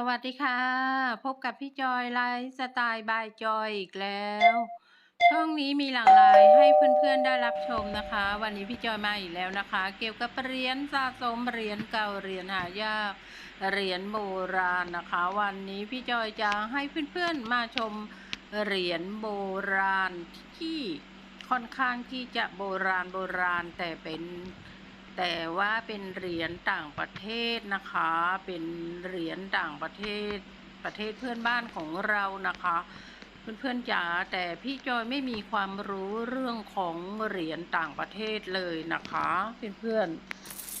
สวัสดีค่ะ พบกับพี่จอยไลฟ์สไตล์บายจอยอีกแล้ว ช่องนี้มีหลากหลายให้เพื่อนๆได้รับชมนะคะ วันนี้พี่จอยมาอีกแล้วนะคะ เกี่ยวกับเหรียญสะสมเหรียญเก่าเหรียญหายากเหรียญโบราณนะคะ วันนี้พี่จอยจะให้เพื่อนๆมาชมเหรียญโบราณที่ค่อนข้างที่จะโบราณโบราณแต่เป็น แต่ว่าเป็นเหรียญต่างประเทศนะคะ เป็นเหรียญต่างประเทศประเทศเพื่อนบ้านของเรานะคะ เพื่อนๆจ๋าแต่พี่จอยไม่มีความรู้เรื่องของเหรียญต่างประเทศเลยนะคะเพื่อน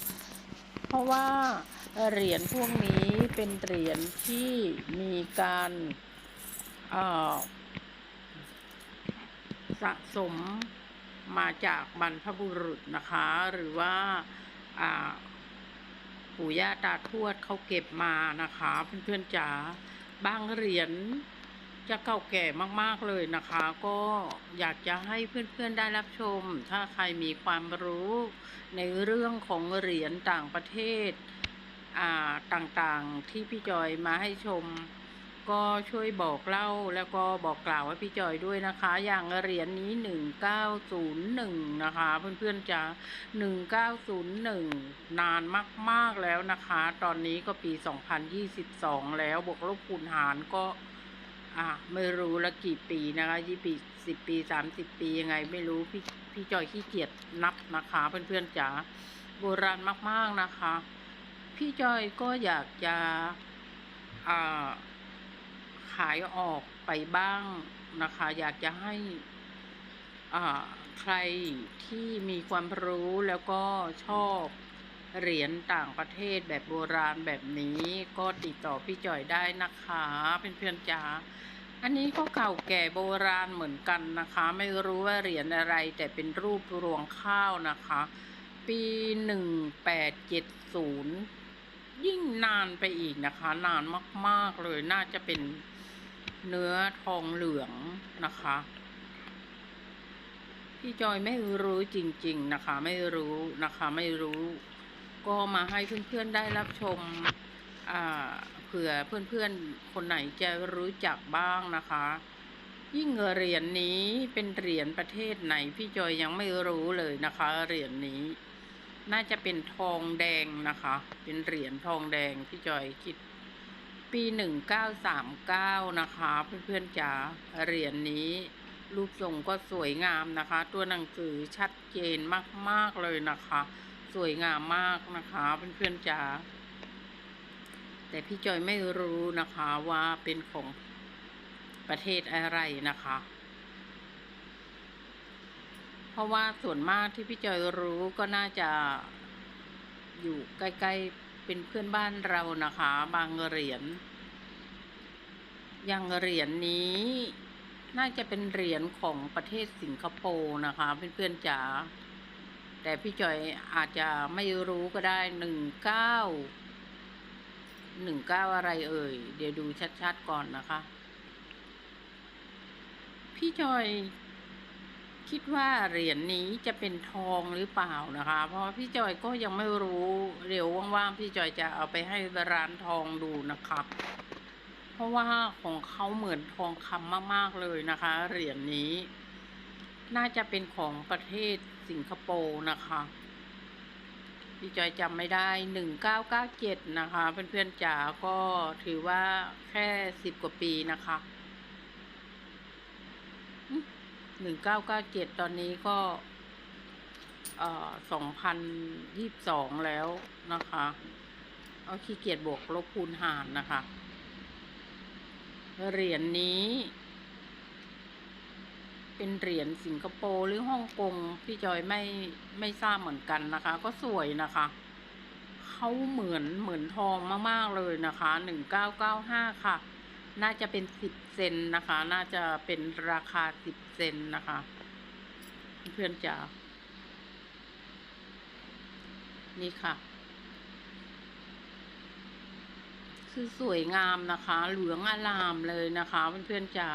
ๆเพราะว่าเหรียญพวกนี้เป็นเหรียญที่มีการสะสม มาจากบรรพบุรุษนะคะ หรือว่าปู่ย่าตาทวดเขาเก็บมานะคะ เพื่อนๆจ๋าบางเหรียญจะเก่าแก่มากๆเลยนะคะ ก็อยากจะให้เพื่อนๆได้รับชม ถ้าใครมีความรู้ในเรื่องของเหรียญต่างประเทศอ่าต่างๆที่พี่จอยมาให้ชม ก็ช่วยบอกเล่าแล้วก็บอกกล่าวให้พี่จอยด้วยนะคะ อย่างเหรียญนี้หนึ่งเก้าศูนย์หนึ่งนะคะ เพื่อนๆจะหนึ่งเก้าศูนย์หนึ่งนานมากๆแล้วนะคะ ตอนนี้ก็ปีสองพันยี่สิบสองแล้วบวกลบคูณหารก็อะไม่รู้ละกี่ปีนะคะยี่ปีสิบปีสามสิบปียังไง ไม่รู้พี่พี่จอยขี้เกียจนับนะคะ เพื่อนๆจ๋าโบราณมากๆนะคะ พี่จอยก็อยากจะอ่า ขายออกไปบ้างนะคะ อยากจะให้ใครที่มีความรู้แล้วก็ชอบเหรียญต่างประเทศแบบโบราณแบบนี้ก็ติดต่อพี่จ่อยได้นะคะเพื่อนๆจ๋าอันนี้ก็เก่าแก่โบราณเหมือนกันนะคะ ไม่รู้ว่าเหรียญอะไรแต่เป็นรูปรวงข้าวนะคะ ปีหนึ่งแปดเจ็ดศูนย์ยิ่งนานไปอีกนะคะ นานมาก ๆ เลยน่าจะเป็น เนื้อทองเหลืองนะคะ พี่จอยไม่รู้จริง ๆนะคะ ไม่รู้นะคะ ไม่รู้ ก็มาให้เพื่อนๆได้รับชมอ่าเผื่อเพื่อนๆ คนไหนจะรู้จักบ้างนะคะ ยิ่งเหรียญนี้เป็นเหรียญประเทศไหน พี่จอยยังไม่รู้เลยนะคะ เหรียญนี้ น่าจะเป็นทองแดงนะคะ เป็นเหรียญทองแดงพี่จอยคิด ปีหนึ่งเก้าสามเก้านะคะเพื่อนๆจ๋าเหรียญนี้ รูปทรงก็สวยงามนะคะ ตัวหนังสือชัดเจนมากๆเลยนะคะ สวยงามมากนะคะเพื่อนๆจ๋าแต่พี่จอยไม่รู้นะคะว่าเป็นของประเทศอะไรนะคะ เพราะว่าส่วนมากที่พี่จอยรู้ก็น่าจะอยู่ใกล้ ๆ เป็นเพื่อนบ้านเรานะคะ บางเหรียญอย่างเหรียญนี้ น่าจะเป็นเหรียญของประเทศสิงคโปร์นะคะ เพื่อนๆจ๋าแต่พี่จอยอาจจะไม่รู้ก็ได้หนึ่งเก้าหนึ่งเก้าอะไรเอ่ย เดี๋ยวดูชัดๆก่อนนะคะ พี่จอย คิดว่าเหรียญนี้จะเป็นทองหรือเปล่านะคะ เพราะพี่จอยก็ยังไม่รู้เดี๋ยวว่างๆพี่จอยจะเอาไปให้ร้านทองดูนะคะเพราะว่าของเขาเหมือนทองคำมากๆเลยนะคะ เหรียญนี้ น่าจะเป็นของประเทศสิงคโปร์นะคะพี่จอยจำไม่ได้หนึ่งเก้าเก้าเจ็ดนะคะ เพื่อนๆจ๋าก็ถือว่าแค่สิบกว่าปีนะคะ หนึ่งเก้าเก้าเจ็ดตอนนี้ก็สองพันยี่สิบสองแล้วนะคะ เอาขี้เกียจบวกลบคูณหารนะคะ เหรียญนี้ เป็นเหรียญสิงคโปร์หรือฮ่องกงพี่จอยไม่ไม่ทราบเหมือนกันนะคะ ก็สวยนะคะเขาเหมือนเหมือนทองมาก ๆ เลยนะคะหนึ่งเก้าเก้าห้าค่ะ น่าจะเป็นสิบเซนนะคะ น่าจะเป็นราคาสิบเซนนะคะ เพื่อนจ๋า นี่ค่ะ คือสวยงามนะคะ เหลืองอลามเลยนะคะเพื่อนๆจ๋า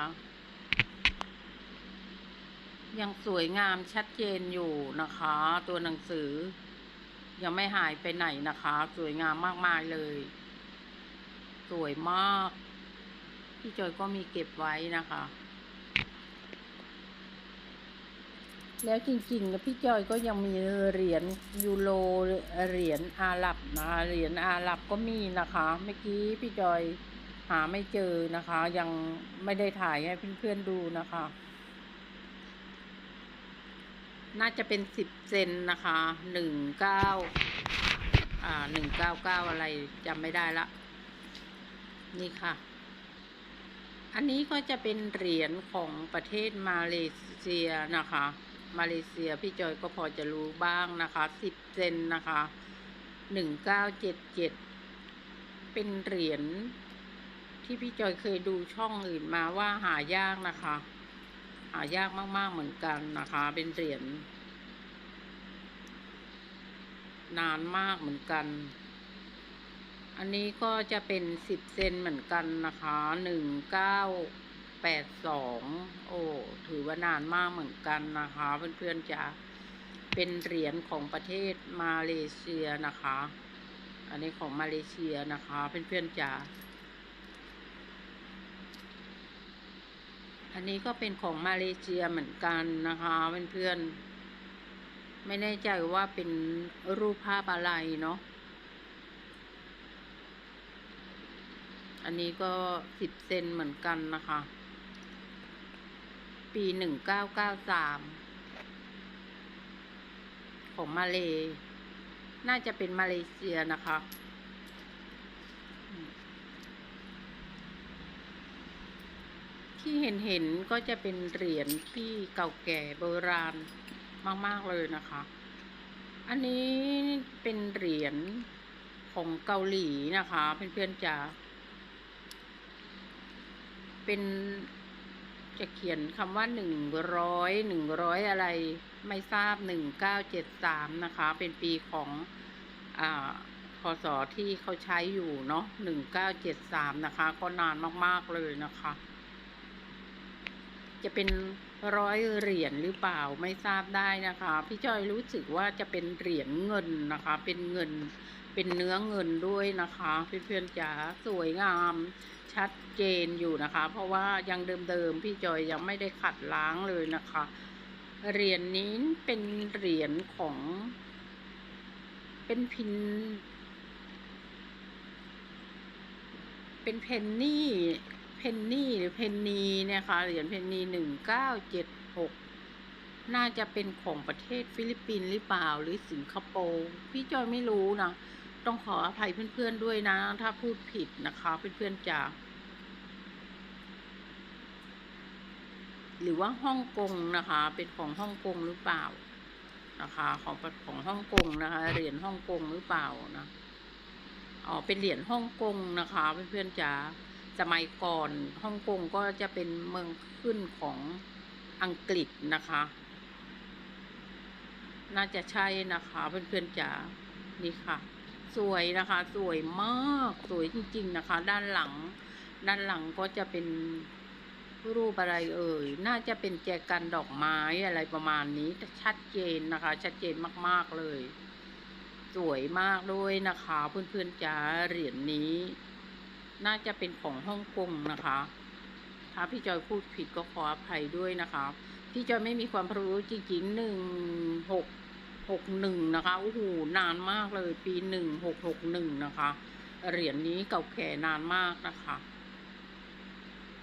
ยังสวยงามชัดเจนอยู่นะคะ ตัวหนังสือ ยังไม่หายไปไหนนะคะ สวยงามมากๆเลย สวยมาก พี่จอยก็มีเก็บไว้นะคะ แล้วจริงๆนะพี่จอยก็ยังมีเหรียญยูโรเหรียญอาหรับนะคะเหรียญอาหรับก็มีนะคะเมื่อกี้พี่จอยหาไม่เจอนะคะ ยังไม่ได้ถ่ายให้เพื่อนๆดูนะคะ น่าจะเป็นสิบเซนนะคะหนึ่งเก้าอ่าหนึ่งเก้าเก้าอะไรจำไม่ได้ละ นี่ค่ะ อันนี้ก็จะเป็นเหรียญของประเทศมาเลเซียนะคะ มาเลเซียพี่จอยก็พอจะรู้บ้างนะคะสิบเซนนะคะหนึ่งเก้าเจ็ดเจ็ดเป็นเหรียญที่พี่จอยเคยดูช่องอื่นมาว่าหายากนะคะ หายากมาก ๆเหมือนกันนะคะ เป็นเหรียญนานมากเหมือนกัน อันนี้ก็จะเป็นสิบเซนเหมือนกันนะคะหนึ่งเก้าแปดสองโอ้ถือว่านานมากเหมือนกันนะคะ เพื่อนๆจะเป็นเหรียญของประเทศมาเลเซียนะคะ อันนี้ของมาเลเซียนะคะ เพื่อนๆจะอันนี้ก็เป็นของมาเลเซียเหมือนกันนะคะเพื่อนๆไม่แน่ใจว่าเป็นรูปภาพอะไรเนาะ อันนี้ก็สิบเซนเหมือนกันนะคะ ปีหนึ่งเก้าเก้าสามของมาเล น่าจะเป็นมาเลเซียนะคะ ที่เห็นเห็นก็จะเป็นเหรียญที่เก่าแก่โบราณมาก ๆ เลยนะคะ อันนี้เป็นเหรียญของเกาหลีนะคะ เพื่อนๆจะ เป็นจะเขียนคำว่าหนึ่งร้อยหนึ่งร้อยอะไรไม่ทราบหนึ่งเก้าเจ็ดสามนะคะ เป็นปีของอ่าพศที่เขาใช้อยู่เนาะหนึ่งเก้าเจ็ดสามนะคะ ก็นานมากๆเลยนะคะ จะเป็นร้อยเหรียญหรือเปล่าไม่ทราบได้นะคะ พี่จอยรู้สึกว่าจะเป็นเหรียญเงินนะคะ เป็นเงินเป็นเนื้อเงินด้วยนะคะเพื่อนๆจ๋าสวยงาม ชัดเจนอยู่นะคะ เพราะว่ายังเดิมๆพี่จอยยังไม่ได้ขัดล้างเลยนะคะเหรียญนี้เป็นเหรียญของ เป็นพิน เป็นเพนนี่เพนนี่หรือเพนนีเนี่ยค่ะเหรียญเพนนีหนึ่งเก้าเจ็ดหกน่าจะเป็นของประเทศฟิลิปปินส์หรือเปล่าหรือสิงคโปร์พี่จอยไม่รู้นะ ต้องขออภัยเพื่อนๆด้วยนะ ถ้าพูดผิดนะคะเพื่อนๆจะ หรือว่าฮ่องกงนะคะ เป็นของฮ่องกงหรือเปล่านะคะ ของของฮ่องกงนะคะเหรียญฮ่องกงหรือเปล่านะอ๋อเป็นเหรียญฮ่องกงนะคะเพื่อนๆจะสมัยก่อนฮ่องกงก็จะเป็นเมืองขึ้นของอังกฤษนะคะ น่าจะใช่นะคะเพื่อนๆจ๋านี่ค่ะ สวยนะคะ สวยมากสวยจริง ๆนะคะ ด้านหลัง ด้านหลังก็จะเป็น รูปอะไรเอ่ย น่าจะเป็นแจกันดอกไม้อะไรประมาณนี้แต่ชัดเจนนะคะ ชัดเจนมากๆเลย สวยมากด้วยนะคะ เพื่อนๆจ๋าเหรียญนี้ น่าจะเป็นของฮ่องกงนะคะ ถ้าพี่จอยพูดผิดก็ขออภัยด้วยนะคะ พี่จอยไม่มีความรู้จริงๆหนึ่งหกหกหนึ่งนะคะโอ้โหนานมากเลย ปีหนึ่งหกหกหนึ่งนะคะเหรียญนี้เก่าแก่นานมากนะคะ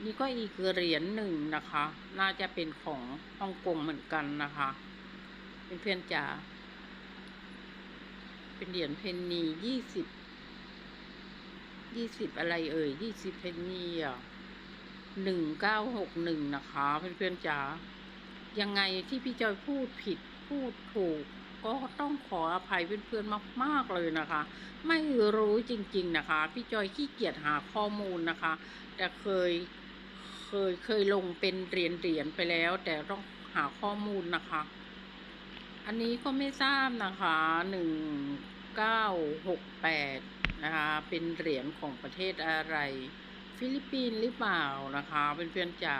นี่ก็อีกเหรียญหนึ่งนะคะ น่าจะเป็นของฮ่องกงเหมือนกันนะคะเป็นเพื่อนจ๋าเป็นเหรียญเพนนียี่สิบยี่สิบอะไรเอ่ยยี่สิบเพนนีอะหนึ่งเก้าหกหนึ่งนะคะเพื่อนๆจ๋ายังไงที่พี่จอยพูดผิดพูดถูก ก็ต้องขออภัยเพื่อนๆมาก ๆเลยนะคะ ไม่รู้จริง ๆนะคะ พี่จอยขี้เกียจหาข้อมูลนะคะ แต่เคย เคยเคยลงเป็นเหรียญเหรียญไปแล้ว แต่ต้องหาข้อมูลนะคะ อันนี้ก็ไม่ทราบนะคะหนึ่งเก้าหกแปดนะคะ เป็นเหรียญของประเทศอะไร ฟิลิปปินส์หรือเปล่านะคะเป็นเพื่อนจ๋า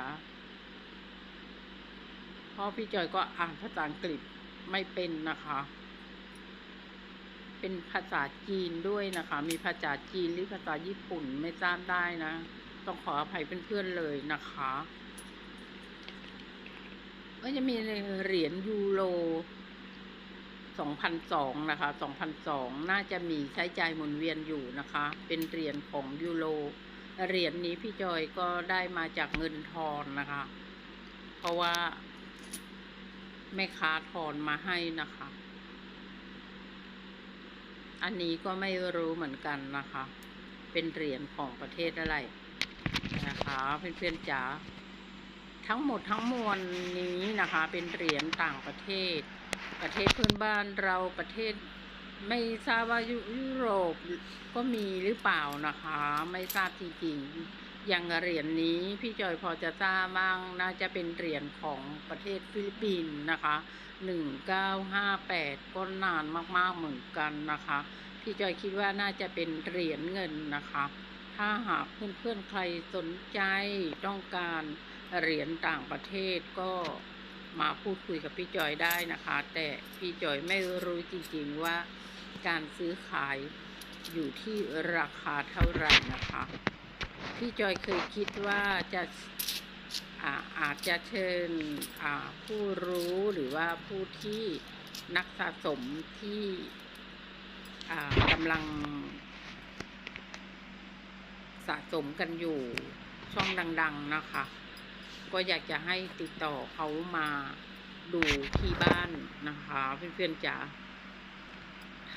เพราะพี่จอยก็อ่านภาษาอังกฤษไม่เป็นนะคะ เป็นภาษาจีนด้วยนะคะ มีภาษาจีนหรือภาษาญี่ปุ่นไม่ทราบได้นะ ต้องขออภัยเพื่อนๆเลยนะคะ ก็จะมีเหรียญยูโร2002 นะคะ 2002 น่าจะมีใช้จ่ายหมุนเวียนอยู่นะคะ เป็นเหรียญของยูโร เหรียญนี้พี่จอยก็ได้มาจากเงินทอนนะคะ เพราะว่าแม่ค้าทอนมาให้นะคะ อันนี้ก็ไม่รู้เหมือนกันนะคะ เป็นเหรียญของประเทศอะไร นะคะเพื่อนๆจ๋าทั้งหมดทั้งมวลนี้นะคะ เป็นเหรียญต่างประเทศ ประเทศเพื่อนบ้านเราประเทศไม่ทราบว่ายุยุโรปก็มีหรือเปล่านะคะ ไม่ทราบจริงๆอย่างเหรียญนี้พี่จอยพอจะทราบบ้างน่าจะเป็นเหรียญของประเทศฟิลิปปินส์นะคะหนึ่งเก้าห้าแปดก็นานมากๆเหมือนกันนะคะ พี่จอยคิดว่าน่าจะเป็นเหรียญเงินนะคะ ถ้าหากเพื่อนๆใครสนใจต้องการเหรียญต่างประเทศก็มาพูดคุยกับพี่จอยได้นะคะ แต่พี่จอยไม่รู้จริงๆว่าการซื้อขายอยู่ที่ราคาเท่าไหร่นะคะ พี่จอยเคยคิดว่าจะอาอาจจะเชิญผู้รู้หรือว่าผู้ที่นักสะสมที่กำลัง สะสมกันอยู่ช่องดัง ๆนะคะ ก็อยากจะให้ติดต่อเขามาดูที่บ้านนะคะเพื่อนๆจ๋า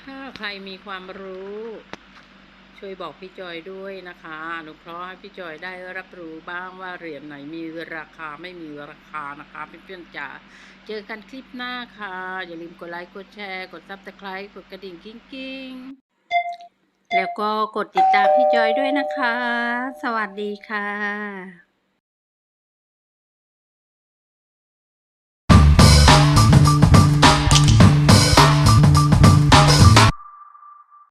ถ้าใครมีความรู้ช่วยบอกพี่จอยด้วยนะคะอนุเคราะห์ให้พี่จอยได้รับรู้บ้างว่าเหรียญไหนมีราคาไม่มีราคานะคะเพื่อนๆจ๋าเจอกันคลิปหน้าค่ะ อย่าลืมกดไลค์กดแชร์ กดซับสไคร b ์กดกระดิ่งกิ้งๆ แล้วก็กดติดตามพี่จอยด้วยนะคะ สวัสดีค่ะ